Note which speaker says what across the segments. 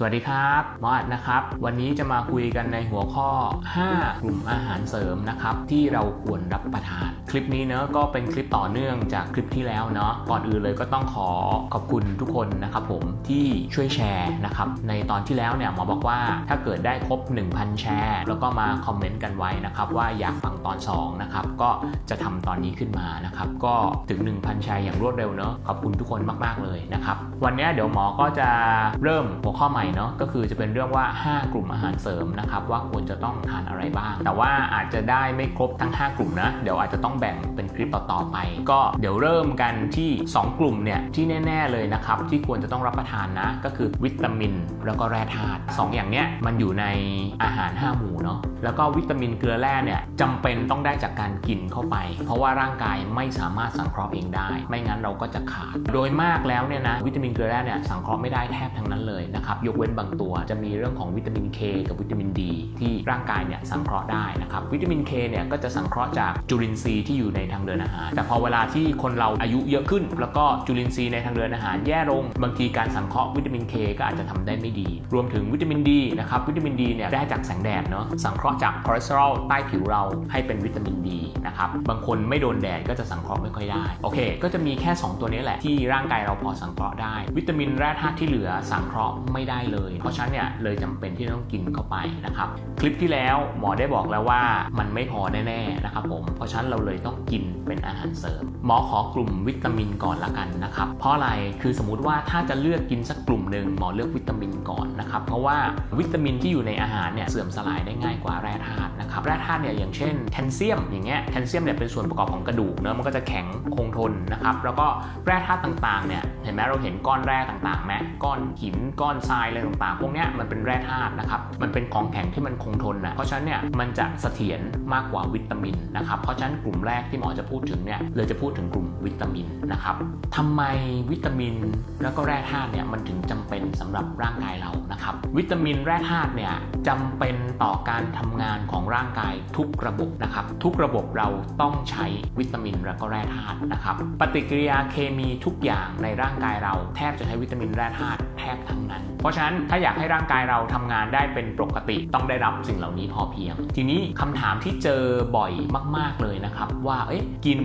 Speaker 1: สวัสดีครับหมออัดนะครับ วันนี้จะมาคุยกันในหัวข้อ 5 กลุ่มอาหารเสริมนะครับ ที่เราควรรับประทาน คลิปนี้เนอะก็เป็นคลิปต่อเนื่องจากคลิปที่แล้วเนาะก่อนอื่นเลยก็ต้องขอขอบคุณทุกคนนะครับผมที่ช่วยแชร์นะครับในตอนที่แล้วเนี่ยหมอบอกว่าถ้าเกิดได้ครบ 1,000 แชร์ แล้วก็มาคอมเมนต์กันไว้นะครับว่าอยากฟังตอน 2 นะครับ ก็จะทำตอนนี้ขึ้นมานะครับก็ถึง 1,000 แชร์อย่างรวดเร็วเนอะขอบคุณทุกคนมาก ๆเลยนะครับวันนี้เดี๋ยวหมอก็จะเริ่มหัวข้อใหม่เนาะก็คือจะเป็นเรื่องว่า 5 กลุ่มอาหารเสริมนะครับว่าควรจะต้องทานอะไรบ้าง แต่ว่าอาจจะได้ไม่ครบทั้ง 5 กลุ่มนะเดี๋ยวอาจจะต้องแบ่งเป็นคลิปต่อๆไป ก็เดี๋ยวเริ่มกันที่ 2 กลุ่มเนี่ยที่แน่ ๆเลยนะครับที่ควรจะต้องรับประทานนะก็คือวิตามิน แล้วก็แร่ธาตุสองอย่างเนี้ยมันอยู่ในอาหาร 5 หมู่เนาะแล้วก็วิตามินเกลือแร่เนี่ยจำเป็นต้องได้จากการกินเข้าไป เพราะว่าร่างกายไม่สามารถสังเคราะห์เองได้ ไม่งั้นเราก็จะขาด โดยมากแล้วเนี่ยนะวิตามินเกลือแร่เนี่ยสังเคราะห์ไม่ได้แทบทั้งนั้นเลยนะครับยกเว้นบางตัว จะมีเรื่องของวิตามิน K กับวิตามิน D ที่ร่างกายเนี่ยสังเคราะห์ได้นะครับวิตามิน K เนี่ยก็จะสังเคราะห์จากจุลินทรีย์ที่อยู่ในทางเดินอาหาร แต่พอเวลาที่คนเราอายุเยอะขึ้น แล้วก็จุลินทรีย์ในทางเดินอาหารแย่ลง บางทีการสังเคราะห์วิตามิน K ก็อาจจะทำได้ไม่ดี รวมถึงวิตามิน D นะครับวิตามิน D เนี่ยได้จากแสงแดดเนาะสังเคราะห์จากคอเลสเตอรอลใต้ผิวเราให้เป็นวิตามิน D นะครับ บางคนไม่โดนแดดก็จะสังเคราะห์ไม่ค่อยได้ โอเค ก็จะมีแค่ 2 ตัวนี้แหละที่ร่างกายเราพอสังเคราะห์ได้ วิตามินแร่ธาตุที่เหลือสังเคราะห์ไม่ได้เลย เพราะฉะนั้นเนี่ยเลยจำเป็นที่ต้องกินเข้าไปนะครับ คลิปที่แล้วหมอได้บอกแล้วว่ามันไม่พอแน่ๆนะครับผมเพราะฉะนั้นเราเลยต้องกินเป็นอาหารเสริม หมอขอกลุ่มวิตามินก่อนละกันนะครับเพราะอะไรคือสมมติว่าถ้าจะเลือกกินสักกลุ่มหนึ่งหมอเลือกวิตามินก่อนนะครับเพราะว่าวิตามินที่อยู่ในอาหารเนี่ยเสื่อมสลายได้ง่ายกว่าแร่ธาตุ นะครับแร่ธาตุเนี่ยอย่างเช่นแคลเซียมอย่างเงี้ยแคลเซียมเนี่ยเป็นส่วนประกอบของกระดูกเนะมันก็จะแข็งคงทนนะครับแล้วก็แร่ธาตุต่างๆเนี่ยเห็นไหมเราเห็นก้อนแร่ต่างๆไหมก้อนหินก้อนทรายอะไรต่างๆ พวกนี้มันเป็นแร่ธาตุนะครับ มันเป็นของแข็งที่มันคงทนนะเพราะฉะนั้นเนี่ยมันจะเสถียรมากกว่าวิตามินนะครับ เพราะฉะนั้นกลุ่มแรกที่หมอจะพูดถึงเนี่ยเลยจะพูดถึงกลุ่มวิตามินนะครับทำไมวิตามินแล้วก็แร่ธาตุเนี่ยมันถึงจำเป็นสำหรับร่างกายเรานะครับ วิตามินแร่ธาตุเนี่ยจำเป็นต่อการทำงานของร่างกายทุกระบบนะครับ ทุกระบบเราต้องใช้วิตามินแล้วก็แร่ธาตุนะครับ ปฏิกิริยาเคมีทุกอย่างในร่างางกายเราแทบจะใช้วิตามินแร่ธาตุแทบทั้งนั้น เพราะฉะนั้นถ้าอยากให้ร่างกายเราทำงานได้เป็นปกติต้องได้รับสิ่งเหล่านี้พอเพียง ทีนี้คำถามที่เจอบ่อยมาก ๆเลยนะครับว่าเอ๊ะกิน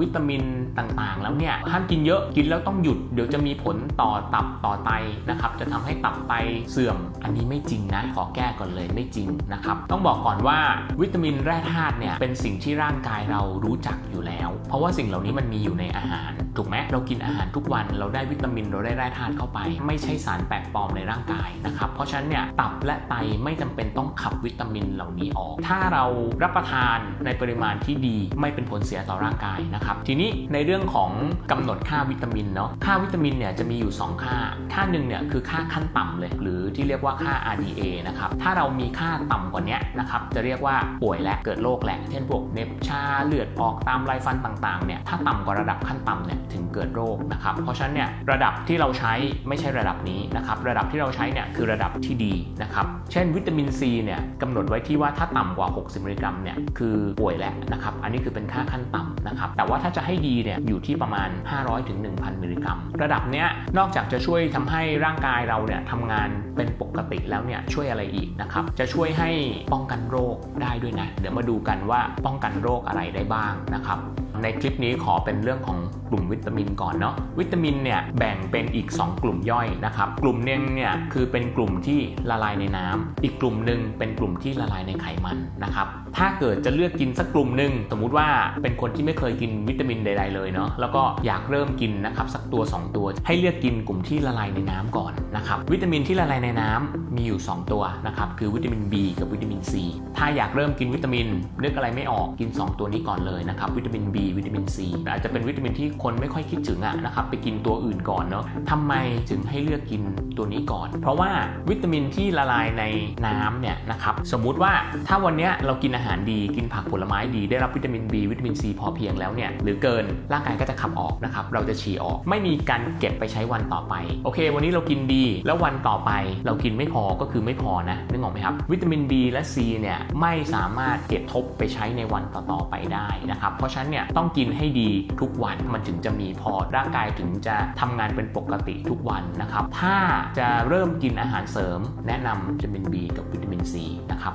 Speaker 1: วิตามินต่างๆ แล้วเนี่ยห้ามกินเยอะกินแล้วต้องหยุดเดี๋ยวจะมีผลต่อตับต่อไตนะครับจะทำให้ตับไตเสื่อม อันนี้ไม่จริงนะขอแก้ก่อนเลยไม่จริงนะครับต้องบอกก่อนว่าวิตามินแร่ธาตุเนี่ยเป็นสิ่งที่ร่างกายเรารู้จักอยู่แล้ว เพราะว่าสิ่งเหล่านี้มันมีอยู่ในอาหาร ถูกไหมเรากินอาหารทุกวันเราได้วิตามินเราได้แร่ธาตุเข้าไป ไม่ใช่สารแปลกปลอมในร่างกายนะครับเพราะฉะนั้นเนี่ยตับและไตไม่จำเป็นต้องขับวิตามินเหล่านี้ออก ถ้าเรารับประทานในปริมาณที่ดีไม่เป็นผลเสียต่อร่างกายนะครับทีนี้ในเรื่องของกำหนดค่าวิตามินเนาะค่าวิตามินเนี่ยจะมีอยู่ 2 ค่า ค่าหนึ่งเนี่ยคือค่าขั้นต่ำเลย หรือที่เรียกว่าค่า RDA นะครับถ้าเรามีค่าต่ำกว่านี้นะครับจะเรียกว่าป่วยและเกิดโรคแหละเช่นพวกเน็บชาเลือดออกตามลายฟันต่างๆเนี่ยถ้าต่ำกว่าระดับขั้นต่ำเนี่ยถึงเกิดโรคนะครับ เพราะฉะนั้นเนี่ยระดับที่เราใช้ไม่ใช่ระดับนี้นะครับ ระดับที่เราใช้เนี่ยคือระดับที่ดีนะครับ เช่นวิตามินซีเนี่ยกำหนดไว้ที่ว่าถ้าต่ำกว่า 60 มิลลิกรัมเนี่ยคือป่วยแล้วนะครับ อันนี้คือเป็นค่าขั้นต่ำนะครับ แต่ว่าถ้าจะให้ดีเนี่ยอยู่ที่ประมาณ 500ถึง1,000 มิลลิกรัม ระดับเนี้ยนอกจากจะช่วยทำให้ร่างกายเราเนี่ยทำงานเป็นปกติแล้วเนี่ยช่วยอะไรอีกนะครับ จะช่วยให้ป้องกันโรคได้ด้วยนะ เดี๋ยวมาดูกันว่าป้องกันโรคอะไรได้บ้างนะครับ ในคลิปนี้ขอเป็นเรื่องของกลุ่มวิตามินก่อนเนาะวิตามินเนี่ยแบ่งเป็นอีก 2 กลุ่มย่อยนะครับ กลุ่มหนึงเนี่ยคือเป็นกลุ่มที่ละลายในน้ำอีกกลุ่มหนึ่งเป็นกลุ่มที่ละลายในไขมันนะครับถ้าเกิดจะเลือกกินสักกลุ่มหนึ่งสมมุติว่าเป็นคนที่ไม่เคยกินวิตามินใด ๆ เลยเนาะแล้วก็อยากเริ่มกินนะครับสักตัว 2 ตัว ให้เลือกกินกลุ่มที่ละลายในน้ำก่อนนะครับวิตามินที่ละลายในน้ำมีอยู่ 2 ตัวนะครับคือวิตามิน B กับวิตามิน C ถ้าอยากเริ่มกินวิตามินเลือกอะไรไม่ออกกิน 2 ตัวนี้ก่อนเลยนะครับวิตามิน B วิตามิน C อาจจะเป็นวิตามินที่คนไม่ค่อยคิดถึงอะนะครับไปกินตัวอื่นก่อนเนาะทำไมถึงให้เลือกกินตัวนี้ก่อน เพราะว่าวิตามินที่ละลายในน้ำเนี่ยนะครับสมมุติว่าถ้าวันเนี้ยเรากินอาอาหารดี กินผักผลไม้ดี ได้รับวิตามิน B วิตามิน C พอเพียงแล้วเนี่ย หรือเกิน ร่างกายก็จะขับออกนะครับ เราจะฉี่ออก ไม่มีการเก็บไปใช้วันต่อไป โอเค วันนี้เรากินดี แล้ววันต่อไปเรากินไม่พอ ก็คือไม่พอนะ นึกออกไหมครับ วิตามิน B และ C เนี่ยไม่สามารถเก็บทบไปใช้ในวันต่อๆไปได้นะครับ เพราะฉะนั้นเนี่ยต้องกินให้ดีทุกวัน มันถึงจะมีพอ ร่างกายถึงจะทำงานเป็นปกติทุกวันนะครับ ถ้าจะเริ่มกินอาหารเสริม แนะนำวิตามิน B กับวิตามิน C นะครับ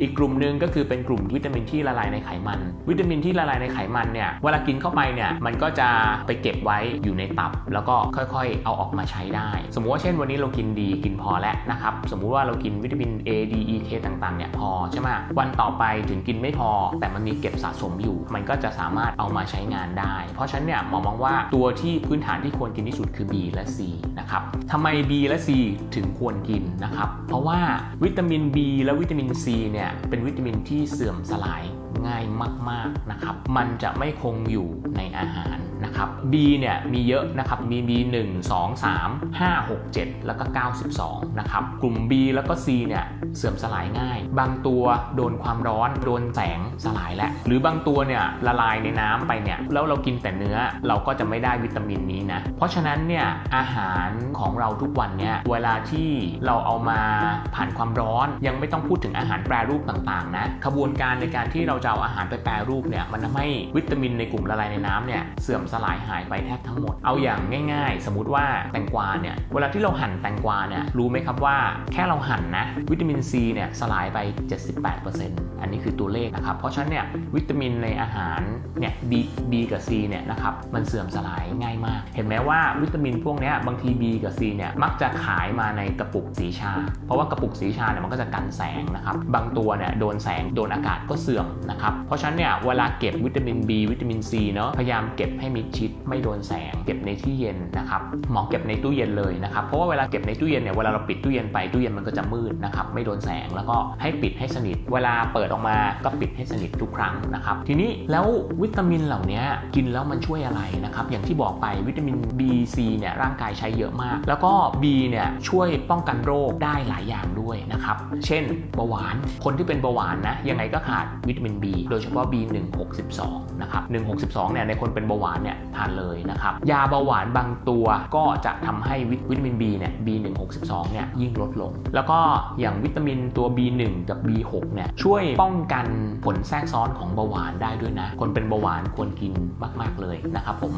Speaker 1: อีกกลุ่มหนึ่งก็คือเป็น็นกลุ่มวิตามินที่ละลายในไขมัน วิตามินที่ละลายในไขมันเนี่ยเวลากินเข้าไปเนี่ยมันก็จะไปเก็บไว้อยู่ในตับ แล้วก็ค่อยๆ เอาออกมาใช้ได้ สมมุติว่าเช่นวันนี้เรากินดีกินพอแล้วนะครับสมมุติว่าเรากินวิตามิน A D E K ต่างๆเนี่ยพอใช่ไหมวันต่อไปถึงกินไม่พอ แต่มันมีเก็บสะสมอยู่ มันก็จะสามารถเอามาใช้งานได้ เพราะฉะนั้นเนี่ยหมอมองว่าตัวที่พื้นฐานที่ควรกินที่สุดคือ B และ C นะครับทำไม B และ C ถึงควรกินนะครับเพราะว่าวิตามิน B และวิตามิน C เนี่ยเป็นวิตามินที่เสื่อมสลายง่ายมากๆนะครับ มันจะไม่คงอยู่ในอาหาร นะครับ B เนี่ยมีเยอะนะครับ มี B 1 2 3 5 6 7 แล้วก็ 92 นะครับ กลุ่ม B แล้วก็ C เนี่ยเสื่อมสลายง่าย บางตัวโดนความร้อน โดนแสงสลายแล้ว หรือบางตัวเนี่ยละลายในน้ำไปเนี่ย แล้วเรากินแต่เนื้อเราก็จะไม่ได้วิตามินนี้นะ เพราะฉะนั้นเนี่ยอาหารของเราทุกวันเนี่ยเวลาที่เราเอามาผ่านความร้อนยังไม่ต้องพูดถึงอาหารแปรรูปต่างๆนะขบวนการในการที่เราจะเอาอาหารไปแปรรูปเนี่ยมันทำให้วิตามินในกลุ่มละลายในน้ำเนี่ยเสื่อมสลายหายไปแทบทั้งหมด เอาอย่างง่าย ๆ สมมติว่าแตงกวาเนี่ย เวลาที่เราหั่นแตงกวาเนี่ย รู้ไหมครับว่าแค่เราหั่นนะ วิตามินซีเนี่ยสลายไป 78%อันนี้คือตัวเลขนะครับ เพราะฉะนั้นเนี่ยวิตามินในอาหารเนี่ย B B กับ C เนี่ยนะครับมันเสื่อมสลายง่ายมาก เห็นไหมว่าวิตามินพวกนี้บางที B กับ C เนี่ยมักจะขายมาในกระปุกสีชา เพราะว่ากระปุกสีชาเนี่ยมันก็จะกันแสงนะครับบางตัวเนี่ยโดนแสงโดนอากาศก็เสื่อมนะครับเพราะฉะนั้นเนี่ยเวลาเก็บวิตามิน B วิตามิน C เนาะพยายามเก็บให้มิดชิดไม่โดนแสง เก็บในที่เย็นนะครับหมอเก็บในตู้เย็นเลยนะครับเพราะว่าเวลาเก็บในตู้เย็นเนี่ยเวลาเราปิดตู้เย็นไปตู้เย็นมันก็จะมืดนะครับไม่โดนแสงแล้วก็ให้ปิดให้สนิท เวลาเปิดออกมาก็ปิดให้สนิททุกครั้งนะครับทีนี้แล้ววิตามินเหล่านี้กินแล้วมันช่วยอะไรนะครับอย่างที่บอกไปวิตามิน B C เนี่ยร่างกายใช้เยอะมาก แล้วก็ B เนี่ยช่วยป้องกันโรคได้หลายอย่างด้วยนะครับเช่นเบาหวานคนที่เป็นเบาหวานนะยังไงก็ขาดวิตามิน B โดยเฉพาะ B 162นะครับ162เนี่ยในคนเป็นเบาหวานเนี่ยทานเลยนะครับ ยาเบาหวานบางตัวก็จะทำให้วิตามิน B เนี่ย B 162 เนี่ยยิ่งลดลง แล้วก็อย่างวิตามินตัว B1 กับ B6 เนี่ยช่วยป้องกันผลแทรกซ้อนของเบาหวานได้ด้วยนะ คนเป็นเบาหวานควรกินมาก ๆเลยนะครับผม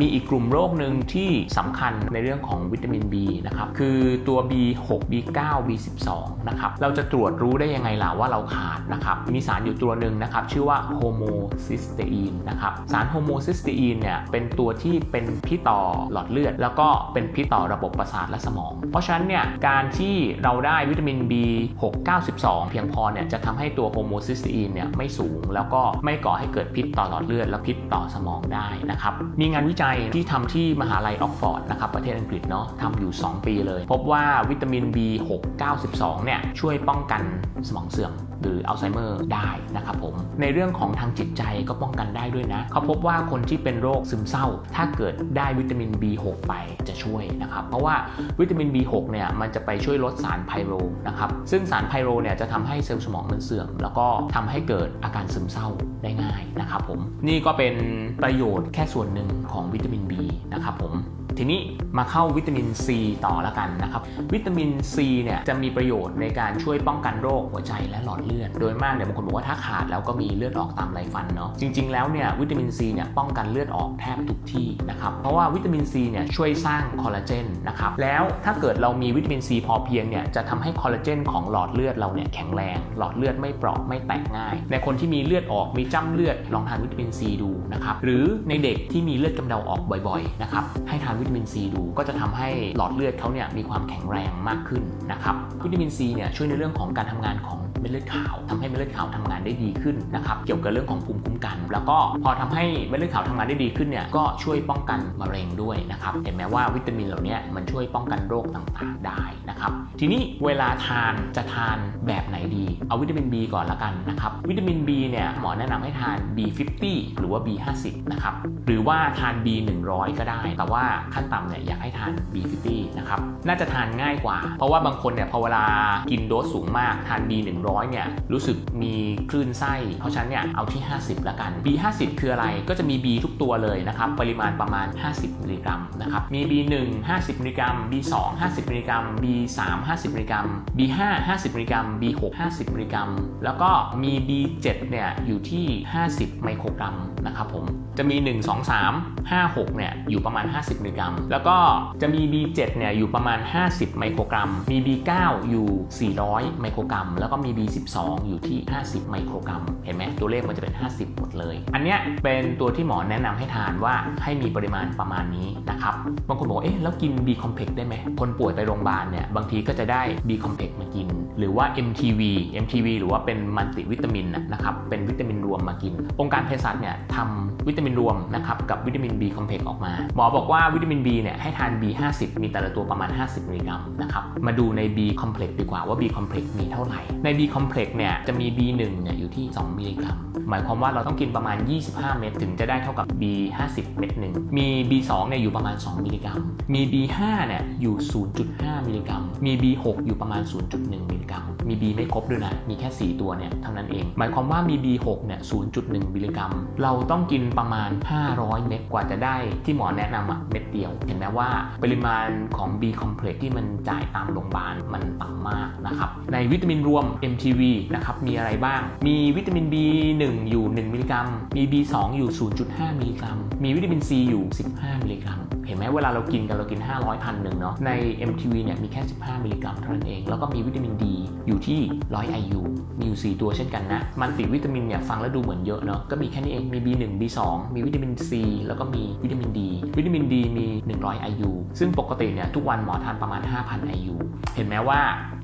Speaker 1: มีอีกกลุ่มโรคหนึ่งที่สำคัญในเรื่องของวิตามิน B นะครับ คือตัว B6 B9 B12 นะครับ เราจะตรวจรู้ได้ยังไงล่ะว่าเราขาดนะครับ มีสารอยู่ตัวหนึ่งนะครับ ชื่อว่าโฮโมซิสเตอีนนะครับ สารโฮโมซิสเตอีนเนี่ย เป็นตัวที่เป็นพิษต่อหลอดเลือด แล้วก็เป็นพิษต่อระบบประสาทและสมอง เพราะฉะนั้นเนี่ย การที่เราได้วิตามิน B6 92 เพียงพอเนี่ย จะทำให้ตัวโฮโมซิสเตอีนเนี่ยไม่สูง แล้วก็ไม่ก่อให้เกิดพิษต่อหลอดเลือด และพิษต่อสมองได้นะครับ มีงานวิจัยที่ทำที่มหาลัยออกฟอร์ดนะครับประเทศอังกฤษเนาะทำอยู่ 2 ปีเลย พบว่าวิตามิน B6 92 เนี่ยช่วยป้องกันสมองเสื่อมหรืออัลไซเมอร์ได้นะครับผม ในเรื่องของทางจิตใจก็ป้องกันได้ด้วยนะ เขาพบว่าคนที่เป็นโรคซึมเศร้า ถ้าเกิดได้วิตามิน B6 ไปจะช่วยนะครับ เพราะว่าวิตามิน B6 เนี่ยมันจะไปช่วยลดสารไพโรนะครับ ซึ่งสารไพโรเนี่ยจะทำให้เซลล์สมองมันเสื่อม แล้วก็ทำให้เกิดอาการซึมเศร้าได้ง่ายนะครับผม นี่ก็เป็นประโยชน์แค่ส่วนหนึ่งของวิตามิน B นะครับผม ทีนี้มาเข้าวิตามิน C ต่อแล้วกันนะครับ วิตามิน C เนี่ยจะมีประโยชน์ในการช่วยป้องกันโรคหัวใจและหลอดเลือด โดยมากเนี่ยบางคนบอกว่าถ้าขาดแล้วก็มีเลือดออกตามไรฟันเนาะจริง ๆ แล้วเนี่ยวิตามิน C เนี่ยป้องกันเลือดออกแทบทุกที่นะครับเพราะว่าวิตามิน C เนี่ยช่วยสร้างคอลลาเจนนะครับแล้วถ้าเกิดเรามีวิตามิน C พอเพียงเนี่ยจะทำให้คอลลาเจนของหลอดเลือดเราเนี่ยแข็งแรง หลอดเลือดไม่เปราะไม่แตกง่าย ในคนที่มีเลือดออกมีจ้ำเลือดลองทานวิตามิน C ดูนะครับหรือในเด็กที่มีเลือดกำเดาออกบ่อยๆนะครับให้ทานวิตามินซีดู ก็จะทำให้หลอดเลือดเขาเนี่ยมีความแข็งแรงมากขึ้นนะครับวิตามินซีเนี่ยช่วยในเรื่องของการทำงานของเม็ดเลือดขาวทำให้เม็ดเลือดขาวทำงานได้ดีขึ้นนะครับเกี่ยวกับเรื่องของภูมิคุ้มกัน แล้วก็พอทำให้เม็ดเลือดขาวทำงานได้ดีขึ้นเนี่ยก็ช่วยป้องกันมะเร็งด้วยนะครับเห็นไหมว่าวิตามินเหล่านี้มันช่วยป้องกันโรคต่างๆได้ นะครับ ทีนี้เวลาทานจะทานแบบไหนดี เอาวิตามิน B ก่อนละกันนะครับ วิตามิน B เนี่ยหมอแนะนำให้ทาน B50 หรือว่า B50 นะครับหรือว่าทาน B100 ก็ได้ แต่ว่าขั้นต่ำเนี่ยอยากให้ทาน B50 นะครับน่าจะทานง่ายกว่า เพราะว่าบางคนเนี่ยพอเวลากินโดสสูงมากทาน B100 เนี่ยรู้สึกมีคลื่นไส้ เพราะฉะนั้นเนี่ยเอาที่ 50 ละกัน B50 คืออะไรก็จะมี B ทุกตัวเลยนะครับปริมาณประมาณ 50 มิลลิกรัมนะครับมี B1 50 มิลลิกรัม B2 50 มิลลิกรัม B3 50 มิลลิกรัม B5 50 มิลลิกรัม B6 50 มิลลิกรัม แล้วก็มี B7 เนี่ยอยู่ที่ 50 ไมโครกรัมนะครับผม จะมี 1 2 3 5 6 เนี่ยอยู่ประมาณ 50 มิลลิกรัม แล้วก็จะมี B7 เนี่ยอยู่ประมาณ 50 ไมโครกรัม มี B9 อยู่ 400 ไมโครกรัม แล้วก็มี B12 อยู่ที่ 50 ไมโครกรัม เห็นไหมตัวเลขมันจะเป็น 50 หมดเลย อันเนี้ยเป็นตัวที่หมอแนะนำให้ทานว่าให้มีปริมาณประมาณนี้นะครับ บางคนบอกเอ๊ะแล้วกิน B complex ได้ไหม คนป่วยไปโรงพยาบาลเนี่ยางทีก็จะได้ B complex มากิน หรือว่า MTV MTV หรือว่าเป็นมัลติวิตามินนะครับเป็นวิตามินรวมมากิน องค์การเภสัชเนี่ยทำวิตามินรวมนะครับกับวิตามิน B complex ออกมา หมอบอกว่าวิตามิน B เนี่ยให้ทาน B50 มีแต่ละตัวประมาณ 50มิลลิกรัมนะครับมาดูใน B complex ดีกว่าว่า B complex มีเท่าไหร่ ใน B complex เนี่ยจะมี B1 เนี่ยอยู่ที่ 2มิลลิกรัมหมายความว่าเราต้องกินประมาณ 25 เม็ดถึงจะได้เท่ากับ B50 เม็ดหนึ่งมี B2 เนี่ยอยู่ประมาณ 2มิลลิกรัมมี B5 เนี่ยอยู่ 0.5มิลลิกรัมมี B6 อยู่ประมาณ 0.1 มิลลิกรัม มี B ไม่ครบด้วยนะ มีแค่ 4 ตัวเนี่ยเท่านั้นเอง หมายความว่ามี B6 เนี่ย 0.1 มิลลิกรัม เราต้องกินประมาณ 500 เม็ดกว่าจะได้ที่หมอแนะนำอะเม็ดเดียว เห็นไหมว่าปริมาณของ B complex ที่มันจ่ายตามโรงพยาบาลมันต่ำมากนะครับ ในวิตามินรวม MTV นะครับ มีอะไรบ้าง มีวิตามิน B1 อยู่ 1 มิลลิกรัม มี B2 อยู่ 0.5 มิลลิกรัม มีวิตามิน C อยู่ 15 มิลลิกรัม เห็นไหมเวลาเรากินกันเรากิน 500พันหนึ่งเนาะ ใน MTV เนี่ยมีแค่ 15 มิลลิกรัมเท่านั้นเอง แล้วก็มีวิตามิน D อยู่ที่100 IU มีอยู่ 4 ตัวเช่นกันนะ มันติวิตามินเนี่ยฟังแล้วดูเหมือนเยอะเนาะ ก็มีแค่นี้เอง มี B1 B2 มีวิตามิน C แล้วก็มีวิตามิน D วิตามิน D มี 100 IU ซึ่งปกติเนี่ยทุกวันหมอทานประมาณ 5,000 IU เห็นไหมว่า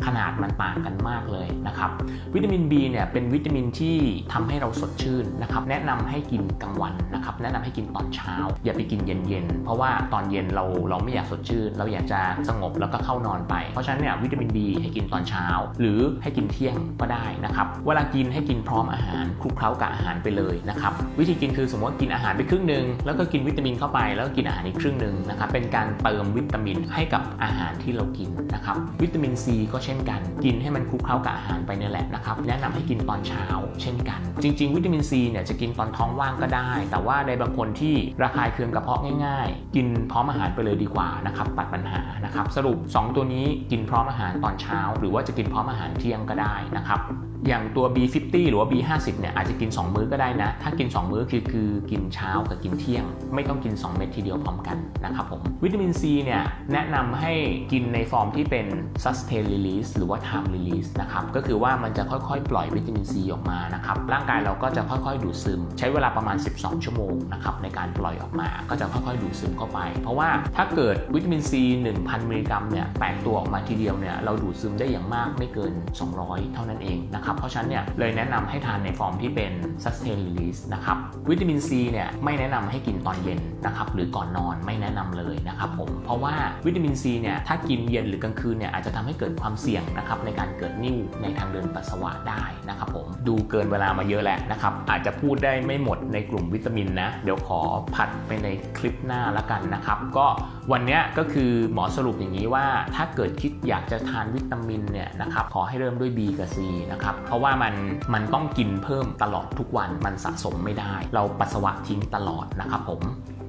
Speaker 1: ขนาดมันต่างกันมากเลยนะครับ วิตามิน B เนี่ยเป็นวิตามินที่ทำให้เราสดชื่นนะครับ แนะนำให้กินกลางวันนะครับ แนะนำให้กินตอนเช้า อย่าไปกินเย็นๆ เพราะว่าตอนเย็นเราเราไม่อยากสดชื่น เราอยากจะสงบแล้วก็เข้านอนไป เพราะฉะนั้นเนี่ยวิตามิน B ให้กินตอนเช้า หรือให้กินเที่ยงก็ได้นะครับเวลากินให้กินพร้อมอาหารคลุกเคล้ากับอาหารไปเลยนะครับวิธีกินคือสมมติว่ากินอาหารไปครึ่งหนึ่งแล้วก็กินวิตามินเข้าไปแล้วก็กินอาหารอีกครึ่งหนึ่งนะครับเป็นการเติมวิตามินให้กับอาหารที่เรากินนะครับวิตามิน C ก็เช่นกัน กินให้มันคลุกเคล้ากับอาหารไปเนี่ยแหละนะครับแนะนำให้กินตอนเช้า เช่นกัน จริง ๆ วิตามิน C เนี่ยจะกินตอนท้องว่างก็ได้ แต่ว่าในบางคนที่ระคายเคืองกระเพาะง่าย ๆ กินพร้อมอาหารไปเลยดีกว่านะครับตัดปัญหานะครับสรุป 2 ตัวนี้กินพร้อมอาหารตอนเช้า หรือว่าจะกินพร้อมอาหารเที่ยงก็ได้นะครับอย่างตัว B50 หรือว่า B50 เนี่ยอาจจะกิน 2 มื้อก็ได้นะ ถ้ากิน 2 มื้อคือคือกินเช้ากับกินเที่ยง ไม่ต้องกิน 2 เม็ดทีเดียวพร้อมกันนะครับผมวิตามิน C เนี่ยแนะนำให้กินในฟอร์มที่เป็น sustain release หรือว่า time release นะครับก็คือว่ามันจะค่อยๆ ปล่อยวิตามิน C ออกมานะครับร่างกายเราก็จะค่อยๆ ดูดซึม ใช้เวลาประมาณ 12 ชั่วโมงนะครับในการปล่อยออกมาก็จะค่อยๆ ดูดซึมเข้าไป เพราะว่าถ้าเกิดวิตามิน C 1,000มิลลิกรัมเนี่ยแตกตัวออกมาทีเดียวเนี่ยเราดูดซึมได้อย่างมากไม่เกิน 200 เท่านั้นเองนะครับเพราะฉะนั้นเนี่ยเลยแนะนำให้ทานในฟอร์มที่เป็น sustain release นะครับวิตามิน C เนี่ยไม่แนะนำให้กินตอนเย็นนะครับหรือก่อนนอนไม่แนะนำเลยนะครับผมเพราะว่าวิตามิน C เนี่ยถ้ากินเย็นหรือกลางคืนเนี่ยอาจจะทำให้เกิดความเสี่ยงนะครับในการเกิดนิ่วในทางเดินปัสสาวะได้นะครับผมดูเกินเวลามาเยอะแหล้วนะครับอาจจะพูดได้ไม่หมดในกลุ่มวิตามินนะเดี๋ยวขอผัดไปในคลิปหน้าละกันนะครับก็ วันนี้ก็คือหมอสรุปอย่างนี้ว่า ถ้าเกิดคิดอยากจะทานวิตามินเนี่ยนะครับขอให้เริ่มด้วย B กับ C นะครับเพราะว่ามันมันต้องกินเพิ่มตลอดทุกวันมันสะสมไม่ได้ เราปัสสาวะทิ้งตลอดนะครับผม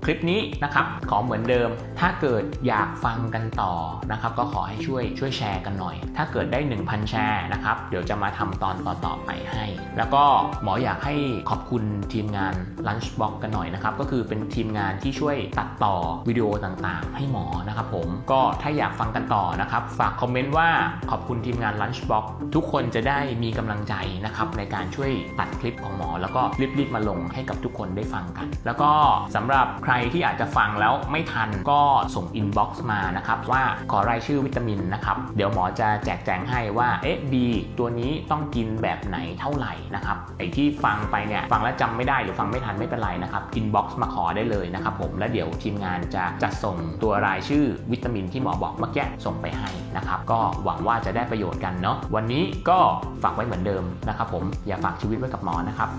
Speaker 1: คลิปนี้นะครับขอเหมือนเดิม ถ้าเกิดอยากฟังกันต่อนะครับก็ขอให้ช่วยช่วยแชร์กันหน่อย ถ้าเกิดได้ 1,000 แชร์นะครับเดี๋ยวจะมาทำตอนต่อๆไปให้ แล้วก็หมออยากให้ขอบคุณทีมงาน Lunchbox กันหน่อยนะครับก็คือเป็นทีมงานที่ช่วยตัดต่อวิดีโอต่างๆ ให้หมอนะครับผมก็ถ้าอยากฟังกันต่อนะครับฝากคอมเมนต์ว่าขอบคุณทีมงาน Lunchbox ทุกคนจะได้มีกำลังใจนะครับในการช่วยตัดคลิปของหมอ แล้วก็รีบๆมาลงให้กับทุกคนได้ฟังกัน แล้วก็สำหรับใรรที่อาจจะฟังแล้วไม่ทันก็ส่งอินบ็อกซ์มานะครับว่าขอรายชื่อวิตามินนะครับเดี๋ยวหมอจะแจกแจงให้ว่าเอ๊ะ B ตัวนี้ต้องกินแบบไหนเท่าไหร่นะครับไอ้ที่ฟังไปเนี่ยฟังแล้วจำไม่ได้หรือฟังไม่ทันไม่เป็นไรนะครับอินบ็อกซ์มาขอได้เลยนะครับผมแล้วเดี๋ยวทีมงานจะจัดส่งตัวรายชื่อวิตามินที่หมอบอกเมื่อกี้ส่งไปให้นะครับก็หวังว่าจะได้ประโยชน์กันเนาะวันนี้ก็ฝากไว้เหมือนเดิมนะครับผมอย่าฝากชีวิตไว้กับหมอนะครับ